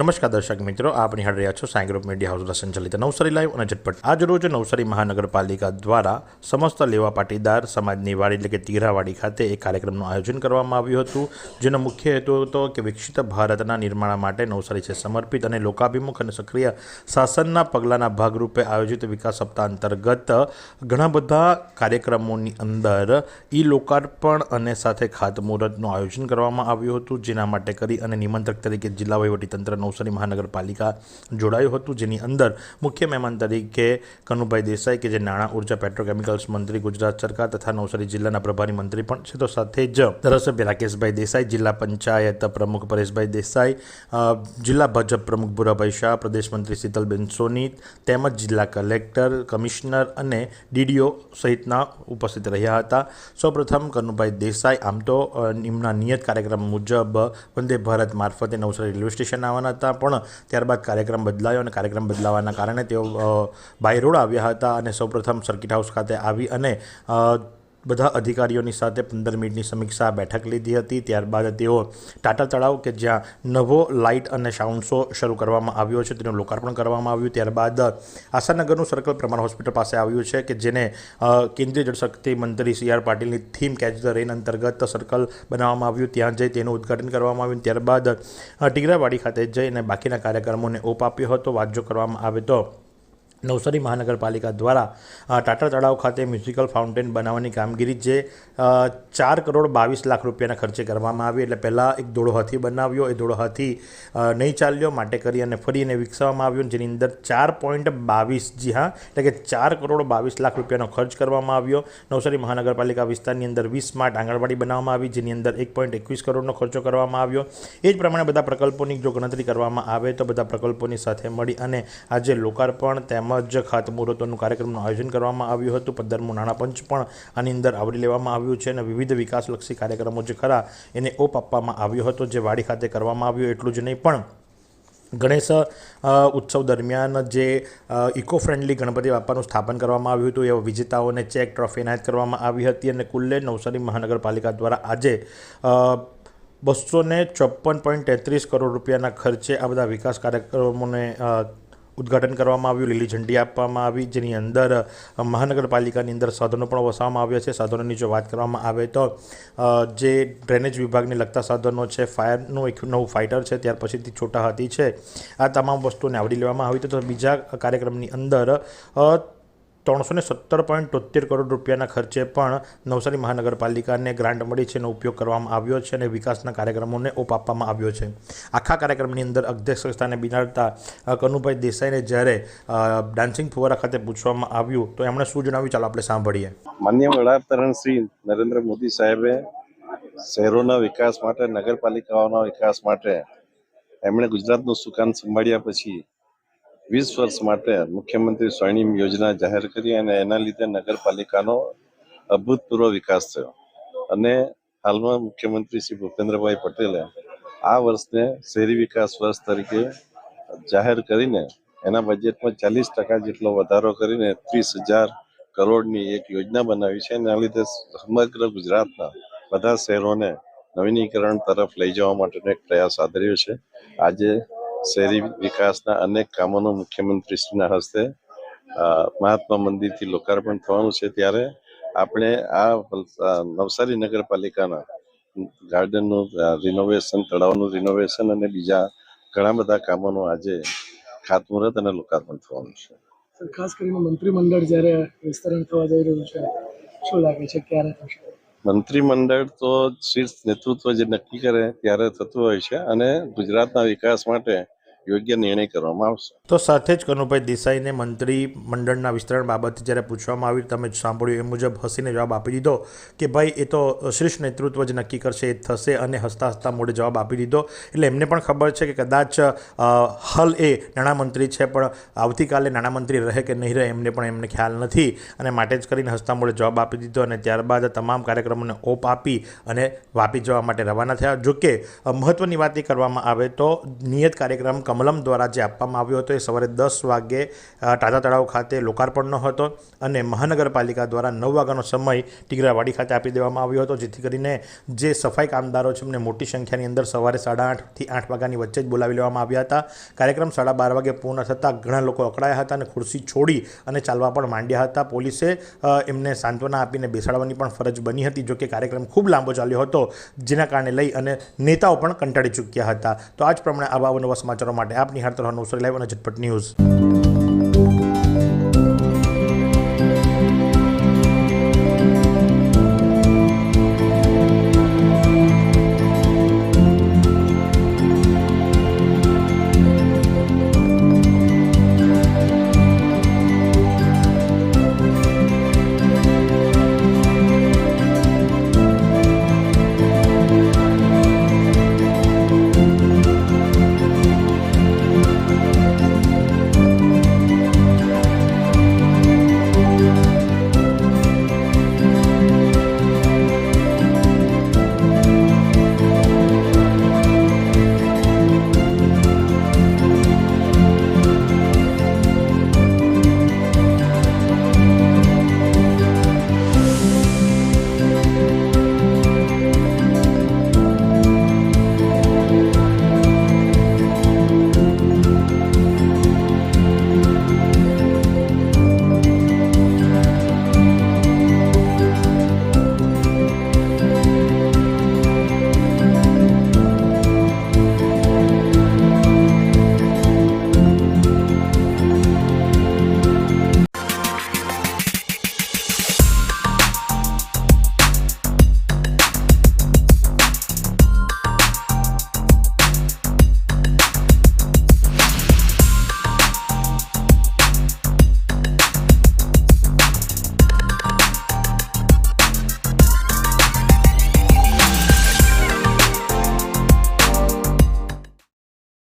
નમસ્કાર દર્શક મિત્રો આપણી નિહાળ રહ્યા છો સાઈ ગ્રુપ મીડિયા હાઉસ સંચાલિત નવસારી લાઈવ અને ઝટપટ. આજ રોજ નવસારી મહાનગરપાલિકા દ્વારા સમસ્ત લેવા પાટીદાર સમાજની વાડી એટલે કે તીરાવાડી ખાતે એક કાર્યક્રમનું આયોજન કરવામાં આવ્યું હતું, જેનો મુખ્ય હેતુ હતો કે વિકસિત ભારતના નિર્માણ માટે નવસારી છે સમર્પિત અને લોકાભિમુખ અને સક્રિય શાસનના પગલાંના ભાગરૂપે આયોજિત વિકાસ સપ્તાહ અંતર્ગત ઘણા બધા કાર્યક્રમોની અંદર ઈ લોકાર્પણ અને સાથે ખાતમુહૂર્તનું આયોજન કરવામાં આવ્યું હતું, જેના માટે કરી અને નિમંત્રક તરીકે જિલ્લા વહીવટીતંત્ર નવસારી મહાનગરપાલિકા જોડાયું હતું જેની અંદર મુખ્ય મહેમાન તરીકે કનુભાઈ દેસાઈ કે જે નાણાં ઊર્જા પેટ્રોકેમિકલ્સ મંત્રી ગુજરાત સરકાર તથા નવસારી જિલ્લાના પ્રભારી મંત્રી પણ છે. તો સાથે જ ધારાસભ્ય રાકેશભાઈ દેસાઈ જિલ્લા પંચાયત પ્રમુખ પરેશભાઈ દેસાઈ જિલ્લા ભાજપ પ્રમુખ ભુરાભાઈ શાહ પ્રદેશ મંત્રી શીતલબેન સોની તેમજ જિલ્લા કલેક્ટર કમિશનર અને ડીડીઓ સહિતના ઉપસ્થિત રહ્યા હતા. સૌપ્રથમ કનુભાઈ દેસાઈ આમ તો અ, નિયત કાર્યક્રમ મુજબ વંદે ભારત મારફતે નવસારી રેલવે સ્ટેશન આવવાના હતા, પણ ત્યારબાદ કાર્યક્રમ બદલાયો અને કાર્યક્રમ બદલાવાના કારણે તેઓ બાય રોડ આવ્યા હતા અને સૌપ્રથમ સર્કિટ હાઉસ ખાતે આવી અને બધા અધિકારીઓની સાથે પંદર મિનિટની સમીક્ષા બેઠક લીધી હતી. ત્યારબાદ તેઓ ટાટા તળાવ કે જ્યાં નવો લાઇટ અને સાઉન્ડ શો શરૂ કરવામાં આવ્યો છે, તેનું લોકાર્પણ કરવામાં આવ્યું. ત્યારબાદ આશાનગરનું સર્કલ પ્રમાણ હોસ્પિટલ પાસે આવ્યું છે કે જેને કેન્દ્રીય જળશક્તિ મંત્રી સી આર પાટીલની થીમ કેચ ધ રેન અંતર્ગત સર્કલ બનાવવામાં આવ્યું. ત્યાં જઈ તેનું ઉદ્ઘાટન કરવામાં આવ્યું. ત્યારબાદ ટીગરાવાડી ખાતે જઈને બાકીના કાર્યક્રમોને ઓપ આપ્યો હતો. વાત જો કરવામાં આવે તો નવસારી મહાનગરપાલિકા દ્વારા ટાટા તળાવ ખાતે મ્યુઝિકલ ફાઉન્ટેન બનાવવાની કામગીરી જે ચાર કરોડ બાવીસ લાખ રૂપિયાના ખર્ચે કરવામાં આવી. એટલે પહેલાં એક દોડો હાથી બનાવ્યો. એ દોડો હાથી નહીં ચાલ્યો, માટે કરી અને ફરી એને વિકસાવવામાં આવ્યો. જેની અંદર ચાર પોઈન્ટ બાવીસ, જી હા, એટલે કે ચાર કરોડ બાવીસ લાખ રૂપિયાનો ખર્ચ કરવામાં આવ્યો. નવસારી મહાનગરપાલિકા વિસ્તારની અંદર વીસ સ્માર્ટ આંગણવાડી બનાવવામાં આવી, જેની અંદર એક પોઈન્ટ એકવીસ કરોડનો ખર્ચો કરવામાં આવ્યો. એ જ પ્રમાણે બધા પ્રકલ્પોની જો ગણતરી કરવામાં આવે, તો બધા પ્રકલ્પોની સાથે મળી અને આજે લોકાર્પણ, તેમજ ખાતમુહૂર્તોનું કાર્યક્રમનું આયોજન કરવામાં આવ્યું હતું. પંદરમું નાણાં પંચ પણ આની અંદર આવરી લેવામાં આવ્યું છે અને વિવિધ વિકાસલક્ષી કાર્યક્રમો જે ખરા એને ઓપ આપવામાં આવ્યો હતો. જે વાડી ખાતે કરવામાં આવ્યો એટલું જ નહીં, પણ ગણેશ ઉત્સવ દરમિયાન જે ઇકો ફ્રેન્ડલી ગણપતિ બાપાનું સ્થાપન કરવામાં આવ્યું હતું. એવા વિજેતાઓને ચેક ટ્રોફી એનાયત કરવામાં આવી હતી અને કુલ્લે નવસારી મહાનગરપાલિકા દ્વારા આજે બસો ચોપન પોઈન્ટ તેત્રીસ કરોડ રૂપિયાના ખર્ચે આ બધા વિકાસ કાર્યક્રમોને ઉદ્ઘાટન કરવામાં આવ્યું, લીલી ઝંડી આપવામાં આવી, જેની અંદર મહાનગરપાલિકાની અંદર સાધનો પણ વસાવવામાં આવ્યા છે. સાધનોની જો વાત કરવામાં આવે તો જે ડ્રેનેજ વિભાગને લગતા સાધનો છે, ફાયરનું એક નવું ફાઇટર છે, ત્યાર પછીથી છોટા હાથી છે. આ તમામ વસ્તુને આવરી લેવામાં આવી. તો બીજા કાર્યક્રમની અંદર ત્રણસો ને સત્તર પોઈન્ટ તોતેર કરોડ રૂપિયાના ખર્ચે પણ નવસારી મહાનગરપાલિકાને ગ્રાન્ટ મળી છે એનો ઉપયોગ કરવામાં આવ્યો છે અને વિકાસના કાર્યક્રમોને ઓપ આપવામાં આવ્યો છે. આખા કાર્યક્રમની અંદર અધ્યક્ષ સ્થાને બિનારતા કનુભાઈ દેસાઈને જ્યારે ડાન્સિંગ ફુવારા ખાતે પૂછવામાં આવ્યું, તો એમણે શું જણાવ્યું? ચાલો આપણે સાંભળીએ. માન્ય વડાપ્રધાન શ્રી નરેન્દ્ર મોદી સાહેબે શહેરોના વિકાસ માટે, નગરપાલિકાઓના વિકાસ માટે એમણે ગુજરાતનું સુકાન સંભાળ્યા પછી વીસ વર્ષ માટે મુખ્યમંત્રી સ્વર્ણિમ યોજના જાહેર કરી અને એના લીધે નગરપાલિકાનો અભૂતપૂર્વ વિકાસ થયો. અને હાલમાં મુખ્યમંત્રી શ્રી ભૂપેન્દ્રભાઈ પટેલે આ વર્ષને શહેરી વિકાસ વર્ષ તરીકે જાહેર કરીને એના બજેટમાં ચાલીસ ટકા જેટલો વધારો કરીને ત્રીસ હજાર કરોડની એક યોજના બનાવી છે. એના લીધે સમગ્ર ગુજરાતના બધા શહેરોને નવીનીકરણ તરફ લઈ જવા માટેનો એક પ્રયાસ આદર્યો છે. આજે શહેરી વિકાસના અનેક કામોનું મુખ્યમંત્રીશ્રીના હસ્તે મહાત્મા મંદિરથી લોકાર્પણ થવાનું છે ત્યારે આપણે આ નવસારી નગરપાલિકાના ગાર્ડનનું રિનોવેશન તળાવનું રિનોવેશન અને બીજા ઘણા બધા કામોનું આજે ખાતમુહૂર્ત અને લોકાર્પણ થવાનું છે. ખાસ કરીને મંત્રીમંડળ જ્યારે વિસ્તરણ થવા જઈ રહ્યું છે, શું લાગે છે, ક્યારે થશે? મંત્રીમંડળ તો શીર્ષ નેતૃત્વ જે નક્કી કરે ત્યારે થતું હોય છે અને ગુજરાતના વિકાસ માટે યોગ્ય નિર્ણય કરવામાં આવશે. તો સાથે જ કનુભાઈ દેસાઈને મંત્રી મંડળના વિસ્તરણ બાબતે જ્યારે પૂછવામાં આવ્યું, તમે સાંભળ્યું એ મુજબ હસીને જવાબ આપી દીધો કે ભાઈ, એ તો શ્રેષ્ઠ નેતૃત્વ જ નક્કી કરશે, એ થશે અને હસતા હસતા મોડે જવાબ આપી દીધો. એટલે એમને પણ ખબર છે કે કદાચ હાલ એ નાણામંત્રી છે, પણ આવતીકાલે નાણામંત્રી રહે કે નહીં રહે એમને પણ એમને ખ્યાલ નથી. અને માટે જ કરીને હસતા મોડે જવાબ આપી દીધો અને ત્યારબાદ તમામ કાર્યક્રમોને ઓપ આપી અને વાપી જવા માટે રવાના થયા. જોકે મહત્ત્વની વાત એ કરવામાં આવે તો નિયત કાર્યક્રમ કમલમ દ્વારા જે આપવામાં આવ્યો હતો એ સવારે દસ વાગ્યે ટાટા તળાવ ખાતે લોકાર્પણનો હતો અને મહાનગરપાલિકા દ્વારા નવ વાગ્યાનો સમય ટીગરાવાડી ખાતે આપી દેવામાં આવ્યો હતો, જેથી કરીને જે સફાઈ કામદારો છે એમને મોટી સંખ્યાની અંદર સવારે સાડા આઠથી આઠ વાગ્યાની વચ્ચે જ બોલાવી લેવામાં આવ્યા હતા. કાર્યક્રમ સાડા બાર વાગે પૂર્ણ થતાં ઘણા લોકો અકળાયા હતા અને ખુરશી છોડી અને ચાલવા પણ માંડ્યા હતા. પોલીસે એમને સાંત્વના આપીને બેસાડવાની પણ ફરજ બની હતી જો કે કાર્યક્રમ ખૂબ લાંબો ચાલ્યો હતો, જેના કારણે લઈ અને નેતાઓ પણ કંટાળી ચૂક્યા હતા. તો આજ પ્રમાણે આવા નવા સમાચારો માટે આપની નિહાળતો રહો નવસારી લાઈવ અને ઝટપટ ન્યૂઝ.